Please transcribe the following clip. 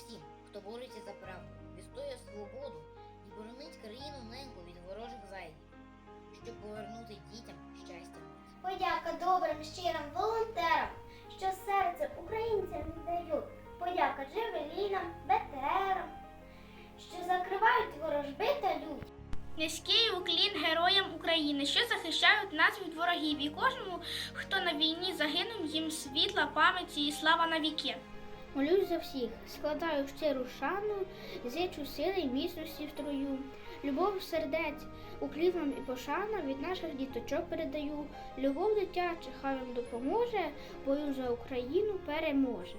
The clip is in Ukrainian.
всім, хто бореться за правду, відстоює свободу і боронить країну неньку від ворожих зайвів, щоб повернути дітям щастя. Подяка добрим щирим волонтерам, що серце українцям віддають. Подяка джевелінам, БТРам, що закривають ворожби та лють. Низький уклін героям України, що захищають нас від ворогів, і кожному, хто на війні загинув, їм світла пам'яті і слава навіки. Молюсь за всіх, складаю щиру шану, зичу сили й міцності в строю. Любов сердець, уклін і пошана від наших діточок передаю. Любов дитяча, хай вам допоможе, бою за Україну переможе.